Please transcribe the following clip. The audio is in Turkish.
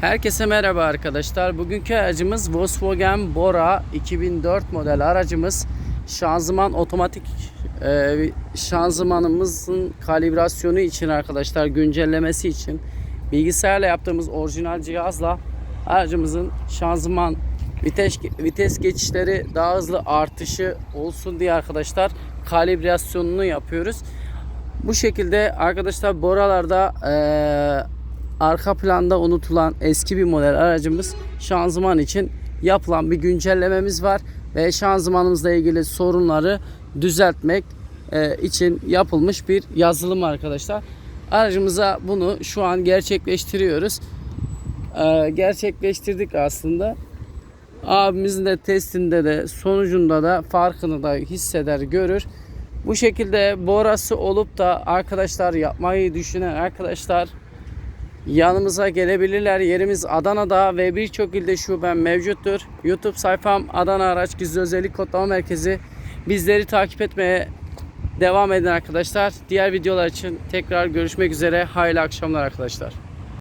Herkese merhaba arkadaşlar. Bugünkü aracımız Volkswagen Bora 2004 model aracımız. Şanzıman otomatik e, şanzımanımızın kalibrasyonu için arkadaşlar güncellemesi için bilgisayarla yaptığımız orijinal cihazla aracımızın şanzıman vites vites geçişleri daha hızlı artışı olsun diye arkadaşlar kalibrasyonunu yapıyoruz. Bu şekilde arkadaşlar boralarda eee, arka planda unutulan eski bir model aracımız şanzıman için yapılan bir güncellememiz var ve şanzımanımızla ilgili sorunları düzeltmek eee, için yapılmış bir yazılım arkadaşlar. Aracımıza bunu şu an gerçekleştiriyoruz. Eee, gerçekleştirdik aslında. Abimizin de testinde de sonucunda da farkını da hisseder görür. Bu şekilde borası olup da arkadaşlar yapmayı düşünen arkadaşlar yanımıza gelebilirler. Yerimiz Adana'da ve birçok ilde şubem mevcuttur. YouTube sayfam Adana Araç Gizli Özellik Kodlama Merkezi. Bizleri takip etmeye devam edin arkadaşlar. Diğer videolar için tekrar görüşmek üzere. Hayırlı akşamlar arkadaşlar.